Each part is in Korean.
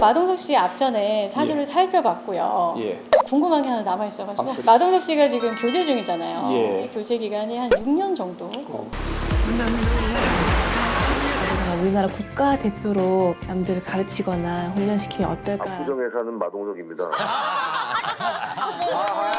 마동석 씨 앞전에 사주를 살펴봤고요. 예. 궁금한 게 하나 남아 있어가지고 아, 그래? 마동석 씨가 지금 교제 중이잖아요. 예. 이 교제 기간이 한 6년 정도. 어. 우리나라 국가 대표로 남들을 가르치거나 훈련시키면 어떨까? 압구정에 사는 마동석입니다.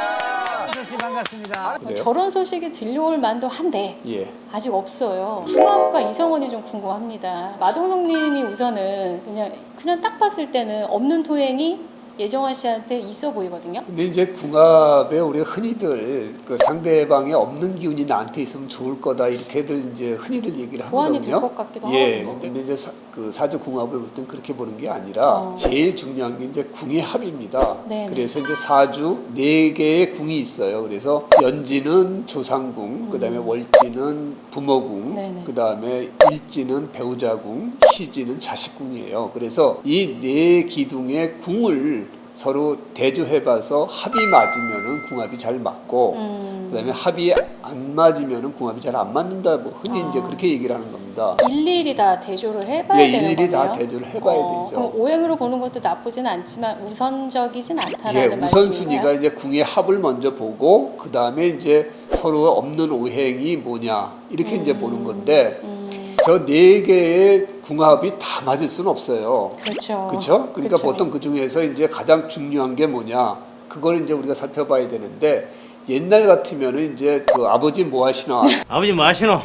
반갑습니다. 그래요? 결혼 소식이 들려올 만도 한데 예. 아직 없어요. 중학과 이성원이 좀 궁금합니다. 마동석님이 우선은 그냥 그냥 딱 봤을 때는 없는 토행이 예정화 씨한테 있어 보이거든요. 근데 이제 궁합에 우리가 흔히들 그 상대방에 없는 기운이 나한테 있으면 좋을 거다 이렇게들 이제 흔히들 얘기를 보완이 하거든요. 될 것 같기도 예. 하고. 근데 이제 사, 그 사주 궁합을 볼 땐 그렇게 보는 게 아니라 어. 제일 중요한 게 이제 궁의 합입니다. 네네. 그래서 이제 사주 네 개의 궁이 있어요. 그래서 연지는 조상궁, 그다음에 월지는 부모궁, 음. 네네. 그다음에 일지는 배우자궁, 시지는 자식궁이에요. 그래서 이 네 기둥의 궁을 서로 대조해봐서 합이 맞으면은 궁합이 잘 맞고, 음. 그다음에 합이 안 맞으면은 궁합이 잘 안 맞는다. 뭐 흔히 아. 이제 그렇게 얘기를 하는 겁니다. 일일이 다 대조를 해봐야 예, 되는 일일이 거네요. 다 대조를 해봐야 되죠. 그럼 오행으로 보는 것도 나쁘진 않지만 우선적이진 예, 않다라는 우선순위가 말씀인가요? 이제 궁의 합을 먼저 보고 그 다음에 이제 서로 없는 오행이 뭐냐 이렇게 이제 보는 건데 음, 저 네 개의 궁합이 다 맞을 수는 없어요. 그렇죠. 그렇죠? 그러니까 그쵸. 보통 그 중에서 이제 가장 중요한 게 뭐냐 그걸 이제 우리가 살펴봐야 되는데 옛날 같으면은 이제 그 아버지 뭐 하시나 아버지 뭐 하시노?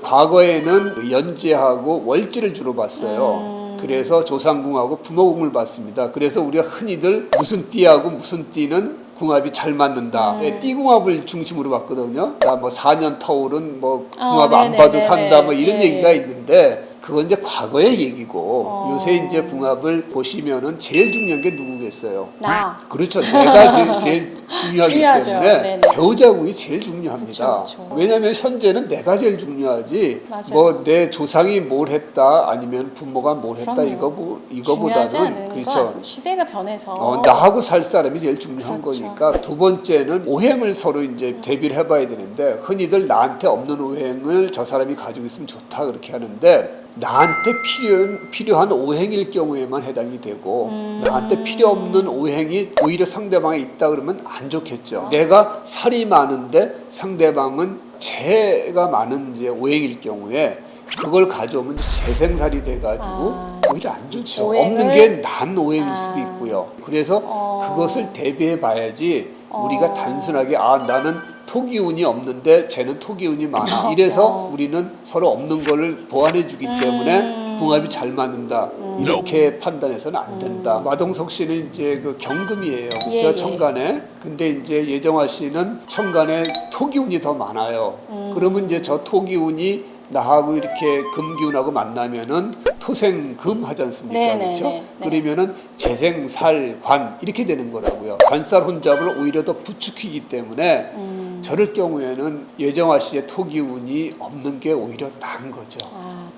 과거에는 연지하고 월지를 주로 봤어요. 음. 그래서 조상궁하고 부모궁을 봤습니다. 그래서 우리가 흔히들 무슨 띠하고 무슨 띠는 궁합이 잘 맞는다. 음. 예, 띠궁합을 중심으로 봤거든요. 나뭐 4년 터울은 뭐 어, 궁합 안 네네네네. 봐도 산다 뭐 이런 예. 얘기가 있는데 그건 이제 과거의 얘기고 어. 요새 이제 궁합을 보시면은 제일 중요한 게 누구 겠어요? 나. 그렇죠. 내가 제일, 제일 중요하기 중요하죠. 때문에 네네. 배우자궁이 제일 중요합니다. 그쵸, 그쵸. 왜냐하면 현재는 내가 제일 중요하지. 뭐 내 조상이 뭘 했다 아니면 부모가 뭘 했다 그럼요. 이거 뭐 이거보다는 그렇죠. 시대가 변해서 어, 나하고 살 사람이 제일 중요한 그렇죠. 거니까 두 번째는 오행을 서로 이제 대비를 해봐야 되는데 흔히들 나한테 없는 오행을 저 사람이 가지고 있으면 좋다 그렇게 하는데 나한테 필요한 필요한 오행일 경우에만 해당이 되고 음. 나한테 필요 없는 오행이 오히려 상대방에 있다 그러면 안 좋겠죠. 내가 살이 많은데 상대방은 재가 많은 이제 오행일 경우에 그걸 가져오면 재생살이 돼가지고 아. 오히려 안 좋죠. 오행을- 없는 게 난 오행일 아. 수도 있고요. 그래서 어. 그것을 대비해 봐야지 우리가 어. 단순하게 아 나는 토기운이 없는데 쟤는 토기운이 많아. 이래서 어. 우리는 서로 없는 거를 보완해 주기 때문에 음. 궁합이 잘 맞는다. 이렇게 판단해서는 안 된다. 마동석 씨는 이제 그 경금이에요. 음. 예, 저 예. 청간에. 근데 이제 예정화 씨는 청간에 토기운이 더 많아요. 음. 그러면 이제 저 토기운이 나하고 이렇게 금기운하고 만나면은 토생금 하지 않습니까? 네네네, 그렇죠? 네. 그러면은 재생살관 이렇게 되는 거라고요. 관살 혼잡을 오히려 더 부추기기 때문에 음. 저럴 경우에는 예정화 씨의 토기운이 없는 게 오히려 나은 거죠. 아,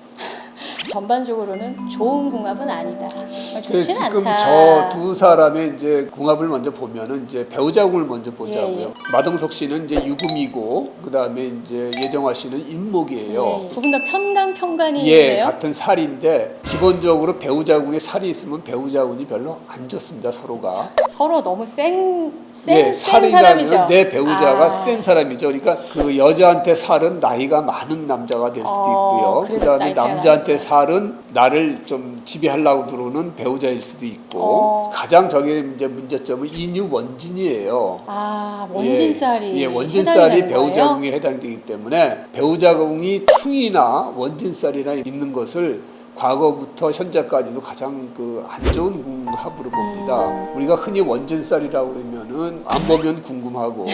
전반적으로는 좋은 궁합은 아니다. 그 좋진 지금 않다. 저 두 사람의 이제 궁합을 먼저 보면은 이제 배우자궁을 먼저 보자고요. 예, 예. 마동석 씨는 이제 유금이고 그다음에 이제 예정화 씨는 인목이에요. 예, 두분 다 편간 편간이 예. 같은 살인데 기본적으로 배우자궁에 살이 있으면 배우자궁이 별로 안 좋습니다 서로가. 서로 너무 센, 센, 예, 센 사람이죠. 내 배우자가 아. 센 사람이죠. 그러니까 그 여자한테 살은 나이가 많은 남자가 될 수도 어, 있고요. 그래서 그다음에 남자한테 나니까. 살은 나를 좀 지배하려고 들어오는 배우자일 수도 있고 어. 가장 저게 이제 문제점은 인유 원진이에요. 아, 원진살이 예, 예, 원진살이? 배우자궁에 해당되기 때문에 배우자궁이 충이나 원진살이나 있는 것을 과거부터 현재까지도 가장 그 안 좋은 궁합으로 봅니다. 음. 우리가 흔히 원진살이라고 그러면은 안 보면 궁금하고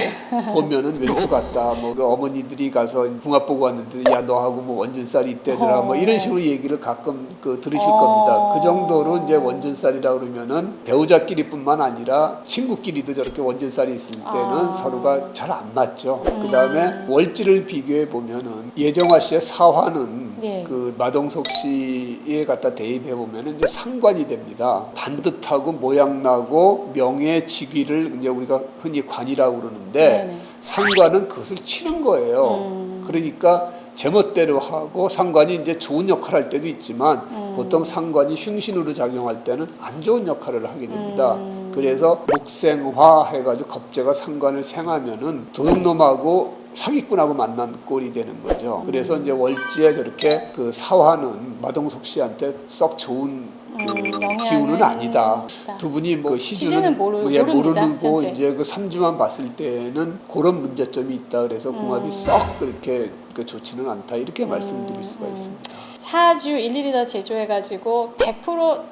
보면은 왼수 같다. 뭐 그 어머니들이 가서 궁합 보고 왔는데 야 너하고 뭐 원진살이 있대더라. 뭐 이런 식으로 얘기를 가끔 그 들으실 어. 겁니다. 그 정도로 이제 원진살이라고 그러면은 배우자끼리뿐만 아니라 친구끼리도 저렇게 원진살이 있을 때는 아. 서로가 잘 안 맞죠. 그 다음에 월지를 비교해 보면은 예정화 씨의 사화는 예. 그 마동석 씨에 갖다 대입해 보면은 이제 상관이 됩니다. 반듯하고 모양나고 명예 직위를 이제 우리가 흔히 관이라고 그러는데 네네. 상관은 그것을 치는 거예요. 음. 그러니까 제멋대로 하고 상관이 이제 좋은 역할을 할 때도 있지만 음. 보통 상관이 흉신으로 작용할 때는 안 좋은 역할을 하게 됩니다. 음. 그래서 목생화 해가지고 겁재가 상관을 생하면은 도둑놈하고 사기꾼하고 만난 꼴이 되는 거죠. 그래서 이제 월지에 저렇게 그 사화는 마동석 씨한테 썩 좋은 그 음, 기운은 아니다. 있다. 두 분이 뭐 시주는 시주는 모르- 예, 모릅니다, 모르고 현재. 이제 그 삼주만 봤을 때는 그런 문제점이 있다. 그래서 궁합이 음. 썩 그렇게 그 좋지는 않다. 이렇게 말씀드릴 수가 있습니다. 사주 일일이 다 제조해가지고 100%다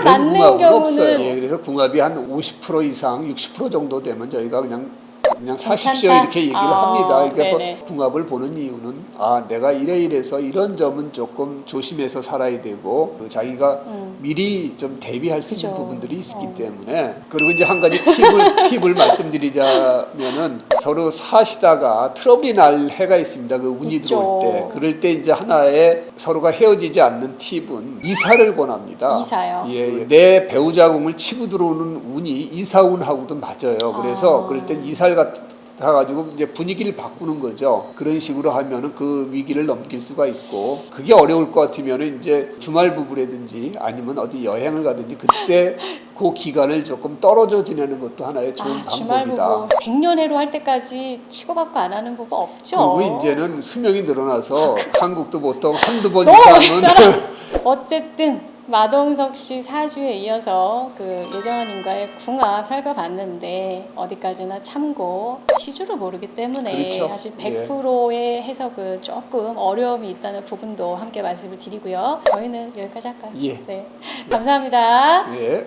그런 맞는 경우는 없어요. 예, 그래서 궁합이 한 50% 이상, 60% 정도 되면 저희가 그냥 그냥 사십시오 괜찮다? 이렇게 얘기를 아, 합니다. 이게 뭐 네네. 궁합을 보는 이유는 아 내가 이래 이래서 이런 점은 조금 조심해서 살아야 되고 그 자기가 미리 좀 대비할 수 있는 음. 그죠. 부분들이 있기 어. 때문에 그리고 이제 한 가지 팁을 팁을 말씀드리자면은 서로 사시다가 트러블이 날 해가 있습니다. 그 운이 있죠. 들어올 때 그럴 때 이제 하나의 서로가 헤어지지 않는 팁은 이사를 권합니다. 이사요? 예, 예. 내 배우자 공을 치고 들어오는 운이 이사운하고도 맞아요. 그래서 아. 그럴 땐 이사를 갖 가지고 이제 분위기를 바꾸는 거죠. 그런 식으로 하면은 그 위기를 넘길 수가 있고 그게 어려울 것 같으면은 이제 주말 부부라든지 아니면 어디 여행을 가든지 그때 그 기간을 조금 떨어져 지내는 것도 하나의 좋은 아, 주말 방법이다. 부부 100년 해로 할 때까지 치고받고 안 하는 부부 없죠. 그리고 이제는 수명이 늘어나서 한국도 보통 한두 번 너무 이상은. 어쨌든 마동석 씨 사주에 이어서 그 예정원님과의 궁합 살펴봤는데 어디까지나 참고 시주를 모르기 때문에 그렇죠. 사실 예. 100%의 해석은 조금 어려움이 있다는 부분도 함께 말씀을 드리고요. 저희는 여기까지 할까요? 예. 네. 감사합니다. 예.